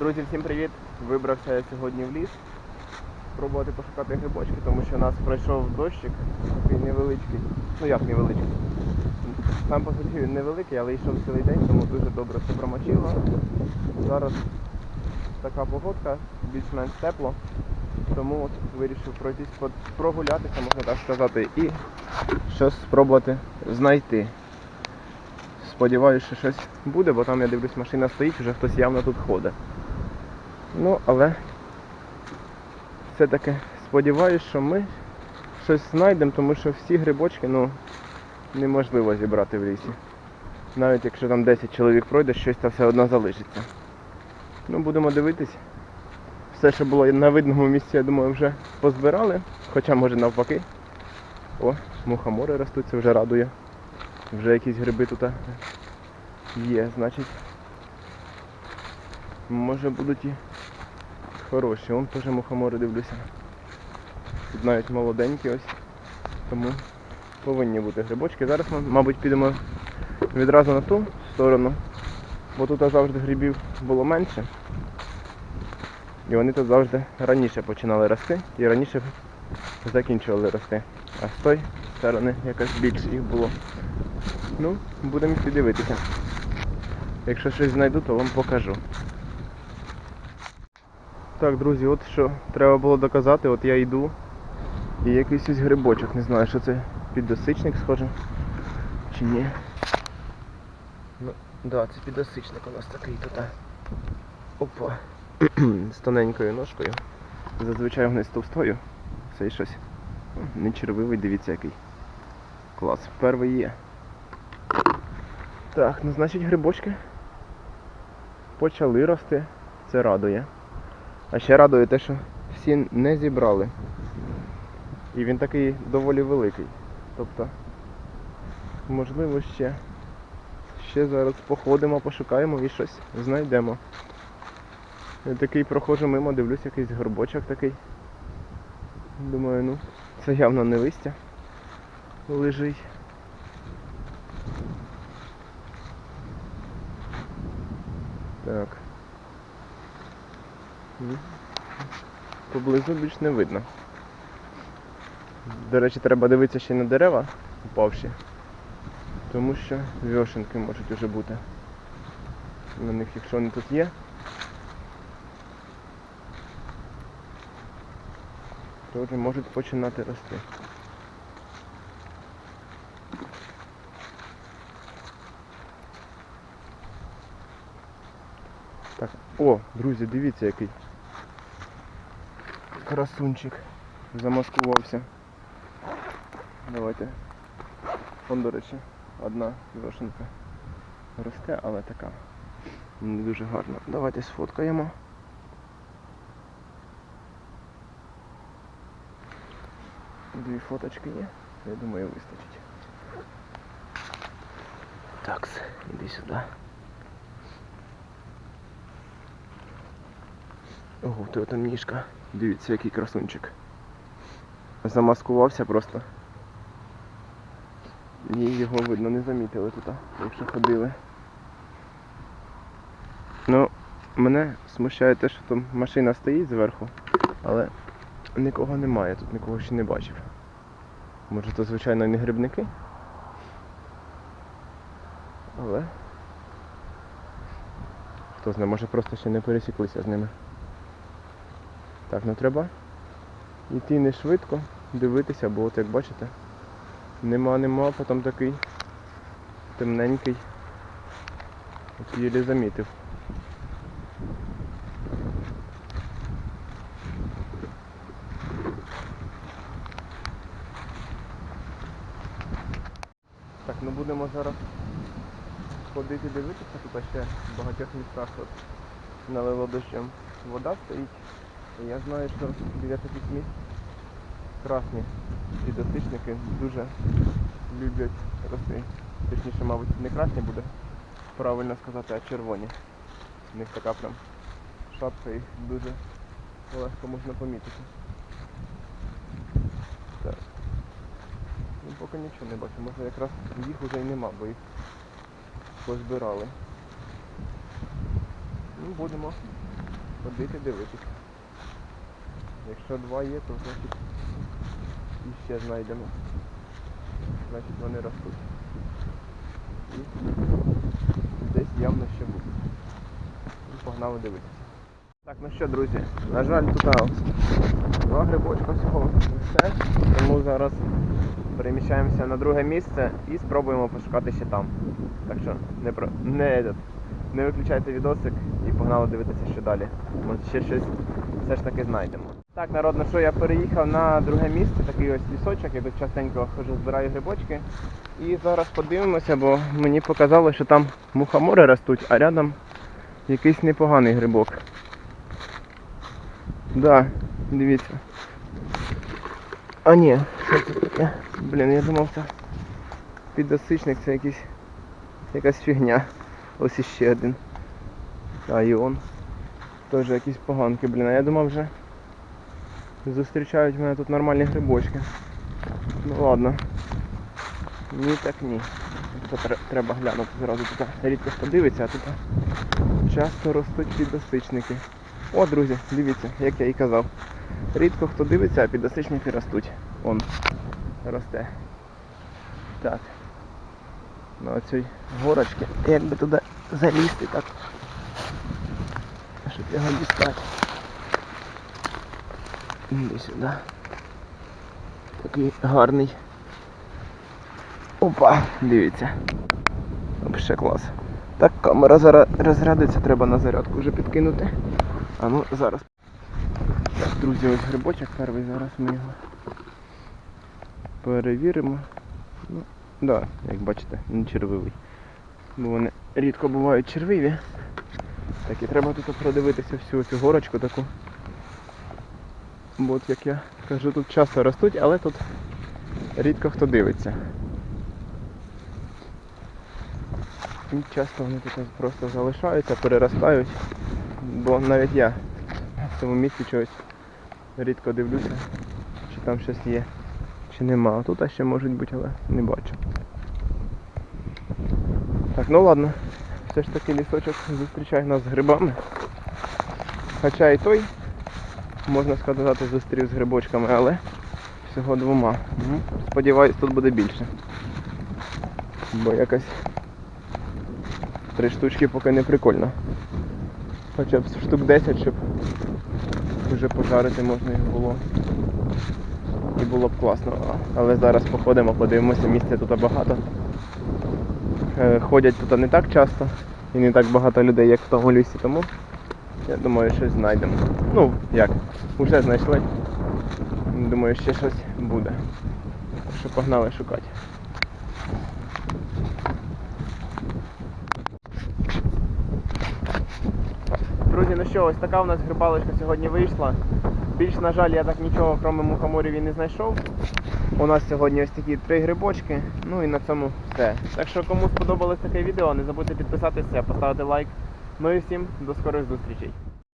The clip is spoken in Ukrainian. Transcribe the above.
Друзі, всім привіт! Вибрався я сьогодні в ліс спробувати пошукати грибочки, тому що у нас пройшов дощик, такий невеличкий. Ну як невеличкий. Сам по собі він невеликий, але йшов цілий день, тому дуже добре все промочило. Зараз така погодка, більш-менш тепло. Тому от вирішив пройтись, прогулятися, можна так сказати, і щось спробувати знайти. Сподіваюся, що щось буде, бо там я дивлюсь, машина стоїть, вже хтось явно тут ходить. Ну, але все-таки сподіваюся, що ми щось знайдемо, тому що всі грибочки ну, неможливо зібрати в лісі. Навіть якщо там 10 чоловік пройде, щось там все одно залишиться. Ну, будемо дивитись. Все, що було на видному місці, я думаю, вже позбирали. Хоча може навпаки. О, мухомори ростуть, це вже радує. Вже якісь гриби тут є, значить. Може будуть і хороші. Вон теж мухомори дивлюся. Тут навіть молоденькі ось. Тому повинні бути грибочки. Зараз ми, мабуть, підемо відразу на ту сторону, бо тут завжди грибів було менше. І вони тут завжди раніше починали рости і раніше закінчували рости. А з тої сторони якось більше їх було. Ну, будемо йти дивитися. Якщо щось знайду, то вам покажу. Так, друзі, от що треба було доказати, от я йду і якийсь ось грибочок, не знаю, що це піддосичник схоже. Чи ні. Ну, да, це піддосичник у нас такий тут. Опа. З тоненькою ножкою. Зазвичай вони з товстою. Це і щось. Не червивий, дивіться який. Клас. Перший є. Так, ну значить грибочки почали рости. Це радує. А ще радує те, що всі не зібрали. І він такий доволі великий. Тобто, можливо, ще, ще зараз походимо, пошукаємо і щось знайдемо. Я такий проходжу мимо, дивлюсь, якийсь горбочок такий. Думаю, ну, це явно не листя лежить. Так. Поблизу більш не видно. До речі, треба дивитися ще на дерева упавші, тому що вьошинки можуть уже бути. На них, якщо вони тут є. То вже можуть починати рости. Так, о, друзі, дивіться який. Красунчик. Замаскувався. Давайте. Вон, до речі, одна вишенка росте, але така не дуже гарна. Давайте сфоткаємо. Дві фоточки є. Я думаю, вистачить. Так, іди сюди. Ого, то там ніжка. Дивіться, який красунчик. Замаскувався просто. І його видно не замітили тут, якщо ходили. Ну, мене смущає те, що там машина стоїть зверху, але нікого немає, тут нікого ще не бачив. Може то звичайно не грибники. Але хто знає, може просто ще не пересіклися з ними. Так, ну треба йти не швидко, дивитися, бо от як бачите, нема, нема, потім такий темненький. От єлі замітив. Так, ну будемо зараз ходити дивитися, тут ще в багатьох містах от налило дощем вода стоїть. Я знаю, що біля таких місць красні підосичники дуже люблять рости. Точніше, мабуть, не красні буде, правильно сказати, а червоні. У них така прям шапка і дуже легко можна помітити. Так. Ну поки нічого не бачу. Може якраз їх уже й нема, бо їх позбирали. Ну, будемо ходити дивитися. Якщо два є, то значить іще знайдемо. Значить вони ростуть. І десь явно ще будуть. І погнали дивитися. Так, ну що, друзі, на жаль, тут два грибочка всього все. Тому зараз переміщаємося на друге місце і спробуємо пошукати ще там. Так що не про не, не виключайте відосик і погнали дивитися ще далі. Може ще щось все ж таки знайдемо. Так, народ, ну що я переїхав на друге місце, такий ось лісочок, я тут частенько хожу, збираю грибочки. І зараз подивимося, бо мені показало, що там мухомори ростуть, а рядом якийсь непоганий грибок. Да, дивіться. А ні, що це таке? Блін, я думав це підосичник, це якийсь якась фігня. Ось іще один. А і он. Теж якісь поганки, блін. А я думав вже зустрічають мене тут нормальні грибочки. Ну ладно. Ні так ні. Це треба глянути зразу тут рідко хто дивиться, а тут часто ростуть підосичники. О, друзі, дивіться, як я і казав. Рідко хто дивиться, а підосичники ростуть. Он росте. Так. На оцій горочці. Як би туди залізти так. Щоб його дістати. Іди сюди. Такий гарний. Опа, дивіться. Вообще клас. Так, камера зараз розрядиться, треба на зарядку вже підкинути. А ну зараз. Так, друзі, ось грибочок перший, зараз ми його перевіримо. Ну, да, як бачите, не червивий. Бо вони рідко бувають червиві. Так і треба тут продивитися всю цю горочку таку. Бо от як я кажу, тут часто ростуть, але тут рідко хто дивиться. І часто вони тут просто залишаються, переростають. Бо навіть я в цьому місці чогось рідко дивлюся, чи там щось є, чи нема. А Тут ще можуть бути, але не бачу. Так, ну ладно. Все ж таки лісочок зустрічає нас з грибами. Хоча і той, можна сказати, зустрів з грибочками, але всього двома. Сподіваюсь, тут буде більше. Бо якось три штучки поки не прикольно. Хоча б штук 10, щоб вже пожарити можна їх було. І було б класно. Але зараз походимо, подивимося, місця тут багато. Е, Ходять тут не так часто і не так багато людей, як в тому лісі, тому я думаю, щось знайдемо. Ну, як, вже знайшли. Думаю, ще щось буде. Що погнали шукати. Друзі, ну що, ось така у нас грибалочка сьогодні вийшла. Більш, на жаль, я так нічого, крім мухоморів, і не знайшов. У нас сьогодні ось такі три грибочки. Ну і на цьому все. Так що кому сподобалось таке відео, не забудьте підписатися, поставити лайк. Ну і всім до скорих зустрічей.